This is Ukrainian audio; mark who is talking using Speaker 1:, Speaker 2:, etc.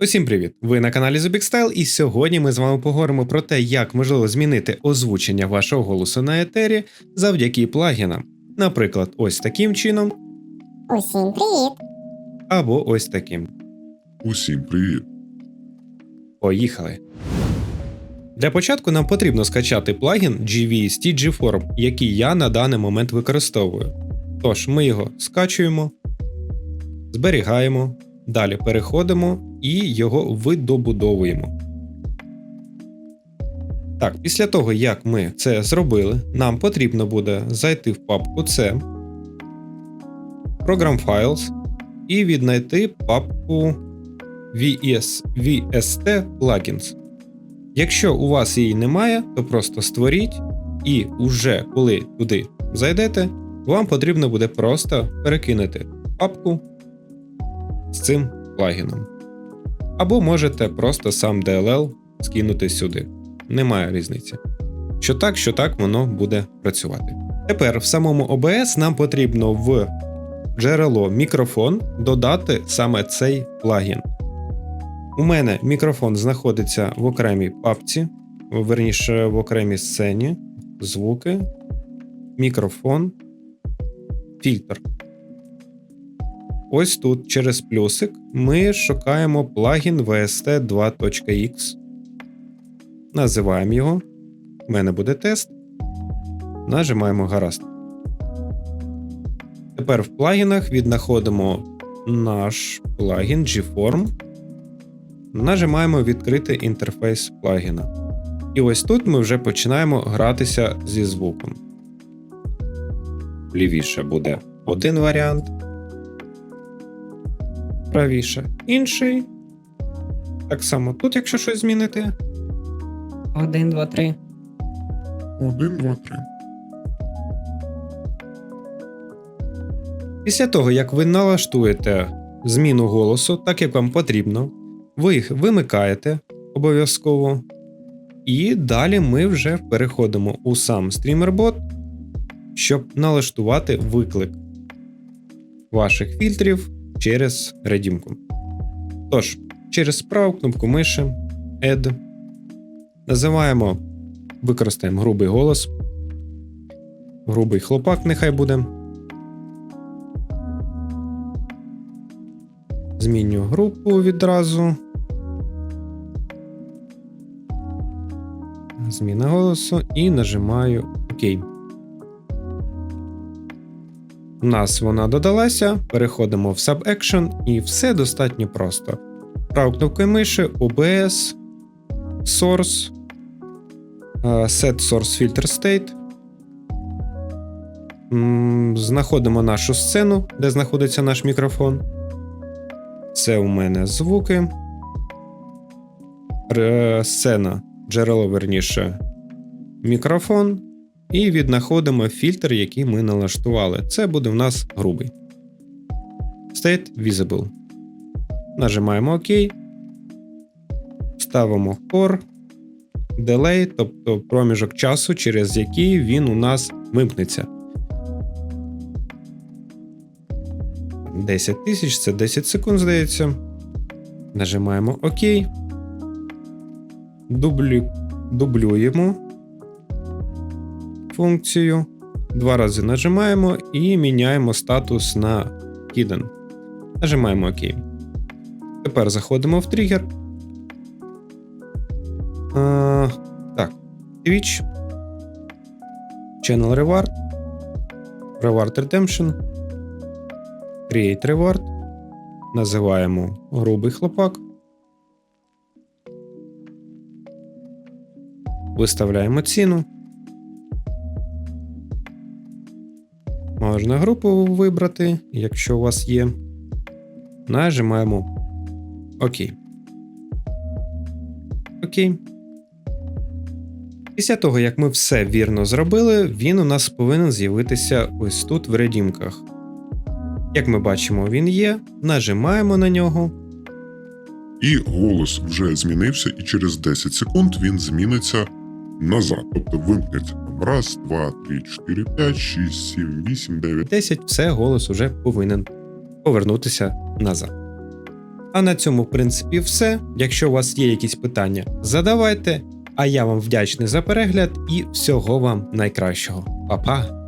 Speaker 1: Усім привіт! Ви на каналі ZubikStyle, і сьогодні ми з вами поговоримо про те, як можливо змінити озвучення вашого голосу на етері завдяки плагінам. Наприклад, ось таким чином,
Speaker 2: Усім привіт!
Speaker 1: або ось таким.
Speaker 3: Усім привіт!
Speaker 1: Поїхали. Для початку нам потрібно скачати плагін GVST G-Form, який я на даний момент використовую. Тож ми його скачуємо, зберігаємо, далі переходимо і його видобудовуємо. Так, після того, як ми це зробили, нам потрібно буде зайти в папку C, Program Files і віднайти папку VS, VST Plugins. Якщо у вас її немає, то просто створіть, і уже коли туди зайдете, вам потрібно буде просто перекинути папку з цим плагіном. Або можете просто сам DLL скинути сюди. Немає різниці. Що так, що так, воно буде працювати. Тепер в самому OBS нам потрібно в джерело мікрофон додати саме цей плагін. У мене мікрофон знаходиться в окремій папці, верніше в окремій сцені, звуки, мікрофон, фільтр. Ось тут через плюсик ми шукаємо плагін VST 2.x. Називаємо його. У мене буде тест. Нажимаємо гаразд. Тепер в плагінах віднаходимо наш плагін Gform. Нажимаємо відкрити інтерфейс плагіна. І ось тут ми вже починаємо гратися зі звуком. Лівіше буде один варіант. Правіше інший. Так само тут, якщо щось змінити.
Speaker 4: Один, два, три.
Speaker 3: Один, два, три.
Speaker 1: Після того, як ви налаштуєте зміну голосу, так як вам потрібно, ви їх вимикаєте обов'язково. І далі ми вже переходимо у сам стрімербот, щоб налаштувати виклик ваших фільтрів через редімку. Тож, через праву кнопку миші Add називаємо, використаємо грубий голос. Грубий хлопак нехай буде. Зміню групу відразу. Зміна голосу і нажимаю ОК. У нас вона додалася. Переходимо в Sub-Action і все достатньо просто. Правою кнопкою миші OBS, Source, е, Set Source Filter State. Знаходимо нашу сцену, де знаходиться наш мікрофон. Це у мене звуки. Сцена, джерело, верніше, мікрофон. І віднаходимо фільтр, який ми налаштували. Це буде в нас грубий. State Visible. Нажимаємо ОК. Ставимо core, Delay, тобто проміжок часу, через який він у нас вимкнеться. 10 тисяч це 10 секунд, здається. Нажимаємо ОК. Дублю... Дублюємо функцію. Два рази нажимаємо і міняємо статус на Hidden. Нажимаємо ОК. Тепер заходимо в тригер. А, так, Twitch. Channel Reward. Reward Redemption. Create Reward. Називаємо грубий хлопак. Виставляємо ціну. Можна групу вибрати, якщо у вас є. Нажимаємо ОК. Окей. Після того, як ми все вірно зробили, він у нас повинен з'явитися ось тут в редімках. Як ми бачимо, він є. Нажимаємо на нього.
Speaker 3: І голос вже змінився, і через 10 секунд він зміниться назад. Тобто вимкнеться там раз, два, три, чотири, п'ять, шість, сім, вісім, дев'ять.
Speaker 1: 10 все голос уже повинен повернутися назад. А на цьому, в принципі, все. Якщо у вас є якісь питання, задавайте. А я вам вдячний за перегляд і всього вам найкращого. Па-па!